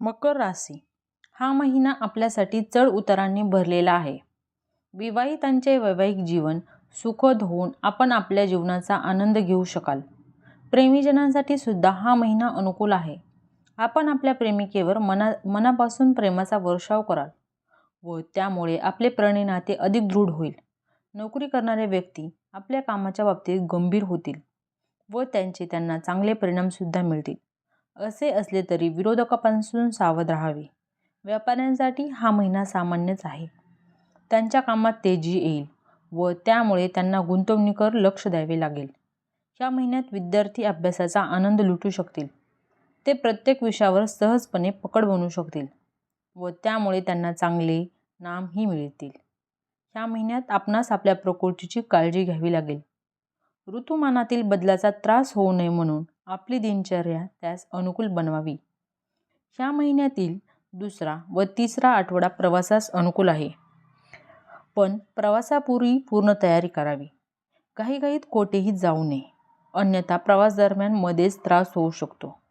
मकर राशी. हा महिना आपल्यासाठी चढ उतारांनी भरलेला आहे. विवाहितांचे वैवाहिक जीवन सुखद होऊन आपण आपल्या जीवनाचा आनंद घेऊ शकाल. प्रेमीजनांसाठी सुद्धा हा महिना अनुकूल आहे. आपण आपल्या प्रेमिकेवर मना मनापासून प्रेमाचा वर्षाव कराल व त्यामुळे आपले प्रणय नाते अधिक दृढ होईल. नोकरी करणारे व्यक्ती आपल्या कामाच्या बाबतीत गंभीर होतील व त्यांचे त्यांना चांगले परिणामसुद्धा मिळतील. असे असले तरी विरोधकांपासून सावध राहावे. व्यापाऱ्यांसाठी हा महिना सामान्यच आहे. त्यांच्या कामात तेजी येईल व त्यामुळे त्यांना गुंतवणुकीवर लक्ष द्यावे लागेल. या महिन्यात विद्यार्थी अभ्यासाचा आनंद लुटू शकतील. ते प्रत्येक विषयावर सहजपणे पकड बनवू शकतील व त्यामुळे त्यांना चांगले नामही मिळतील. ह्या महिन्यात आपणास आपल्या प्रकृतीची काळजी घ्यावी लागेल. ऋतुमानातील बदलाचा त्रास होऊ नये म्हणून आपली दिनचर्या त्यास अनुकूल बनवावी. ह्या महिन्यातील दुसरा व तिसरा आठवडा प्रवासास अनुकूल आहे. पण प्रवासापूर्वी पूर्ण तयारी करावी. काही काहीत कोठेही जाऊ नये. अन्यथा प्रवास दरम्यान मध्येच त्रास होऊ शकतो.